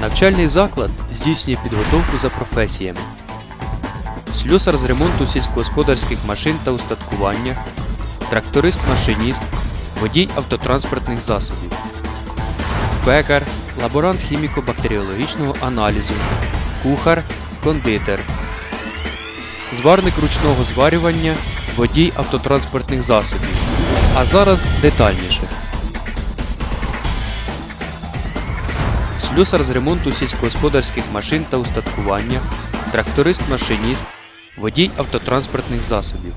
Навчальний заклад здійснює підготовку за професіями. Слюсар з ремонту сільськогосподарських машин та устаткування, тракторист-машиніст, водій автотранспортних засобів, пекар, лаборант хіміко-бактеріологічного аналізу, кухар, кондитер, зварник ручного зварювання, водій автотранспортних засобів. А зараз детальніше. Слюсар з ремонту сільськогосподарських машин та устаткування, тракторист-машиніст, водій автотранспортних засобів.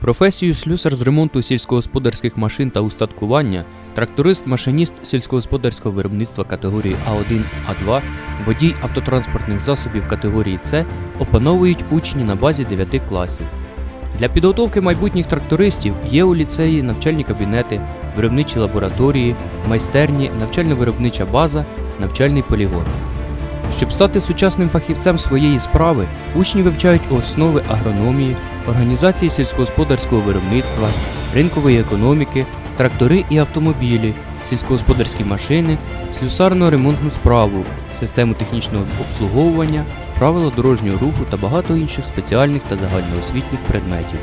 Професію слюсар з ремонту сільськогосподарських машин та устаткування, тракторист-машиніст сільськогосподарського виробництва категорії А1, А2, водій автотранспортних засобів категорії С опановують учні на базі 9 класів. Для підготовки майбутніх трактористів є у ліцеї навчальні кабінети, виробничі лабораторії, майстерні, навчально-виробнича база, навчальний полігон. Щоб стати сучасним фахівцем своєї справи, учні вивчають основи агрономії, організації сільськогосподарського виробництва, ринкової економіки, трактори і автомобілі, сільськогосподарські машини, слюсарно-ремонтну справу, систему технічного обслуговування, правила дорожнього руху та багато інших спеціальних та загальноосвітніх предметів.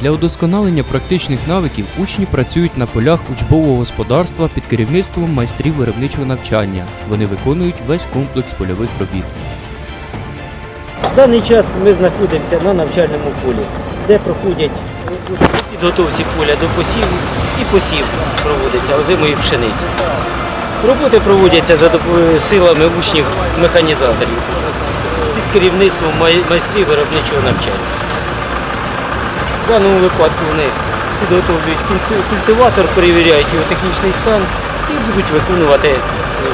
Для удосконалення практичних навиків учні працюють на полях учбового господарства під керівництвом майстрів виробничого навчання. Вони виконують весь комплекс польових робіт. В даний час ми знаходимося на навчальному полі, де проходять підготовці поля до посіву і посів проводиться озимої пшениці. Роботи проводяться за силами учнів механізаторів під керівництвом майстрів виробничого навчання. В даному випадку вони підготовлюють культиватор, перевіряють його технічний стан і будуть виконувати е,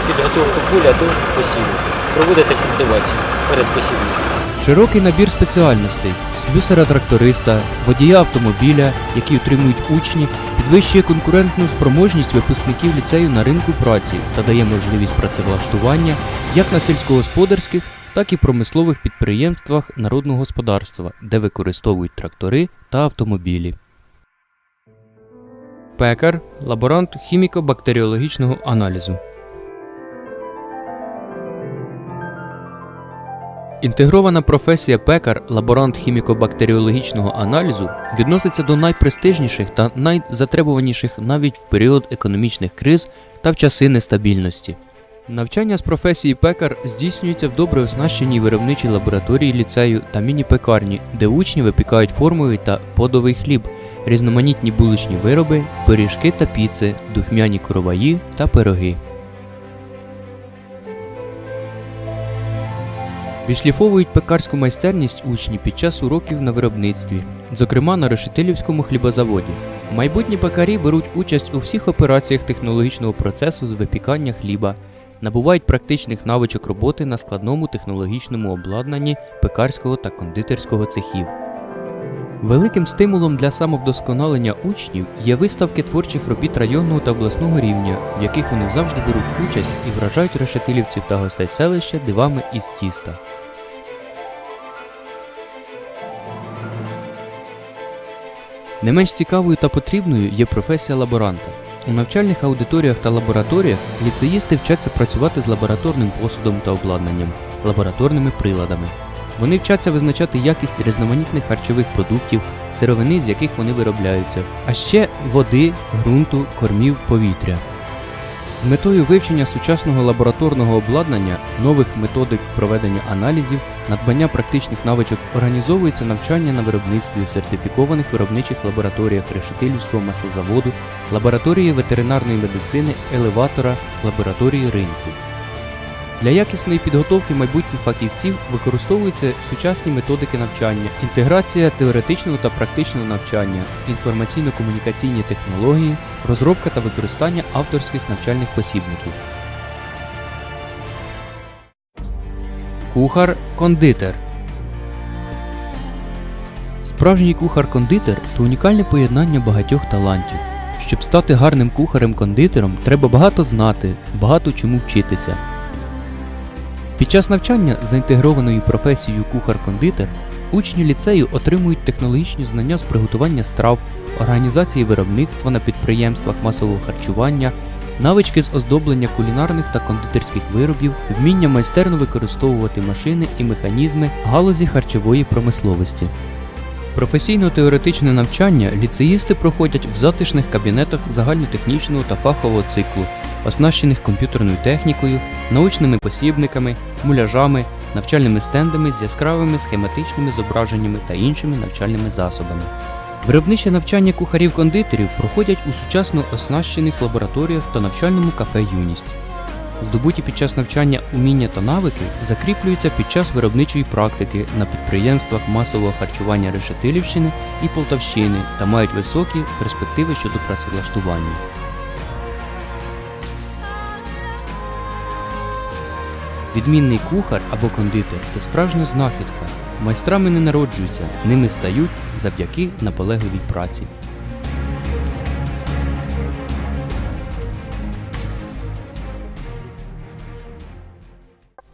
підготовку поля до посіву, проводити культивацію перед посівом. Широкий набір спеціальностей слюсара-тракториста, водія автомобіля, які отримують учні, підвищує конкурентну спроможність випускників ліцею на ринку праці та дає можливість працевлаштування як на сільськогосподарських, так і промислових підприємствах народного господарства, де використовують трактори та автомобілі. Пекар лаборант хіміко-бактеріологічного аналізу. Інтегрована професія пекар, лаборант хіміко-бактеріологічного аналізу відноситься до найпрестижніших та найзатребуваніших навіть в період економічних криз та в часи нестабільності. Навчання з професії пекар здійснюється в добре оснащеній виробничій лабораторії ліцею та міні-пекарні, де учні випікають формовий та подовий хліб, різноманітні булочні вироби, пиріжки та піци, духмяні короваї та пироги. Відшліфовують пекарську майстерність учні під час уроків на виробництві, зокрема на Решетилівському хлібозаводі. Майбутні пекарі беруть участь у всіх операціях технологічного процесу з випікання хліба, набувають практичних навичок роботи на складному технологічному обладнанні пекарського та кондитерського цехів. Великим стимулом для самовдосконалення учнів є виставки творчих робіт районного та обласного рівня, в яких вони завжди беруть участь і вражають решетилівців та гостей селища дивами із тіста. Не менш цікавою та потрібною є професія лаборанта. У навчальних аудиторіях та лабораторіях ліцеїсти вчаться працювати з лабораторним посудом та обладнанням, лабораторними приладами. Вони вчаться визначати якість різноманітних харчових продуктів, сировини, з яких вони виробляються, а ще води, ґрунту, кормів, повітря. З метою вивчення сучасного лабораторного обладнання, нових методик проведення аналізів, надбання практичних навичок організовується навчання на виробництві в сертифікованих виробничих лабораторіях Решетилівського маслозаводу, лабораторії ветеринарної медицини, елеватора, лабораторії ринку. Для якісної підготовки майбутніх фахівців використовуються сучасні методики навчання, інтеграція теоретичного та практичного навчання, інформаційно-комунікаційні технології, розробка та використання авторських навчальних посібників. Кухар-кондитер Справжній кухар-кондитер то унікальне поєднання багатьох талантів. Щоб стати гарним кухарем-кондитером, треба багато знати, багато чому вчитися. Під час навчання за інтегрованою професією кухар-кондитер учні ліцею отримують технологічні знання з приготування страв, організації виробництва на підприємствах масового харчування, навички з оздоблення кулінарних та кондитерських виробів, вміння майстерно використовувати машини і механізми галузі харчової промисловості. Професійно-теоретичне навчання ліцеїсти проходять в затишних кабінетах загальнотехнічного та фахового циклу, оснащених комп'ютерною технікою, научними посібниками, муляжами, навчальними стендами з яскравими схематичними зображеннями та іншими навчальними засобами. Виробниче навчання кухарів-кондитерів проходять у сучасно оснащених лабораторіях та навчальному кафе Юність. Здобуті під час навчання уміння та навики закріплюються під час виробничої практики на підприємствах масового харчування Решетилівщини і Полтавщини та мають високі перспективи щодо працевлаштування. Відмінний кухар або кондитер це справжня знахідка. Майстрами не народжуються, ними стають завдяки наполегливій праці.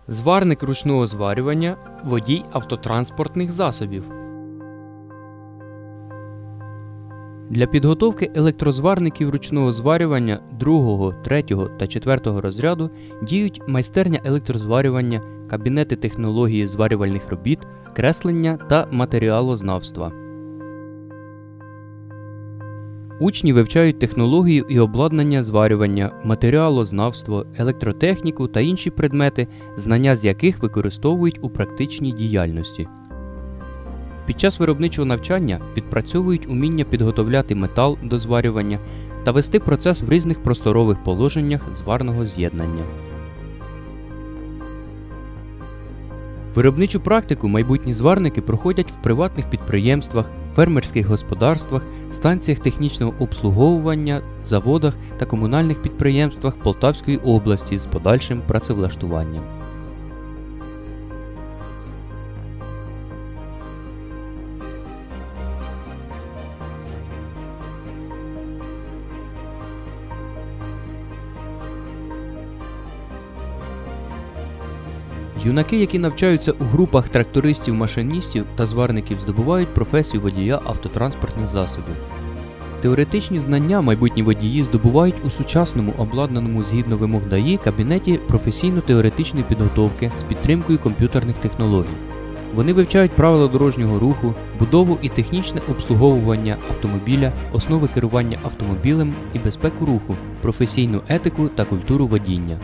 Зварник ручного зварювання водій автотранспортних засобів. Для підготовки електрозварників ручного зварювання 2, 3 та 4 розряду діють майстерня електрозварювання, кабінети технології зварювальних робіт, креслення та матеріалознавства. Учні вивчають технологію і обладнання зварювання, матеріалознавство, електротехніку та інші предмети, знання з яких використовують у практичній діяльності. Під час виробничого навчання підпрацьовують уміння підготовляти метал до зварювання та вести процес в різних просторових положеннях зварного з'єднання. Виробничу практику майбутні зварники проходять в приватних підприємствах, фермерських господарствах, станціях технічного обслуговування, заводах та комунальних підприємствах Полтавської області з подальшим працевлаштуванням. Юнаки, які навчаються у групах трактористів-машиністів та зварників, здобувають професію водія автотранспортних засобів. Теоретичні знання майбутні водії здобувають у сучасному обладнаному згідно вимог ДАІ кабінеті професійно-теоретичної підготовки з підтримкою комп'ютерних технологій. Вони вивчають правила дорожнього руху, будову і технічне обслуговування автомобіля, основи керування автомобілем і безпеку руху, професійну етику та культуру водіння.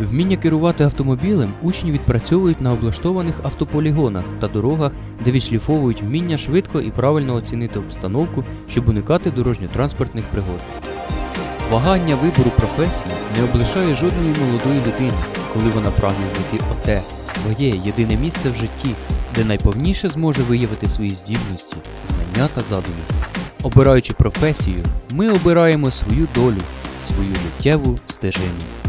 Вміння керувати автомобілем учні відпрацьовують на облаштованих автополігонах та дорогах, де відшліфовують вміння швидко і правильно оцінити обстановку, щоб уникати дорожньо-транспортних пригод. Вагання вибору професії не облишає жодної молодої людини, коли вона прагне знайти оте своє єдине місце в житті, де найповніше зможе виявити свої здібності, знання та задуми. Обираючи професію, ми обираємо свою долю, свою життєву стежину.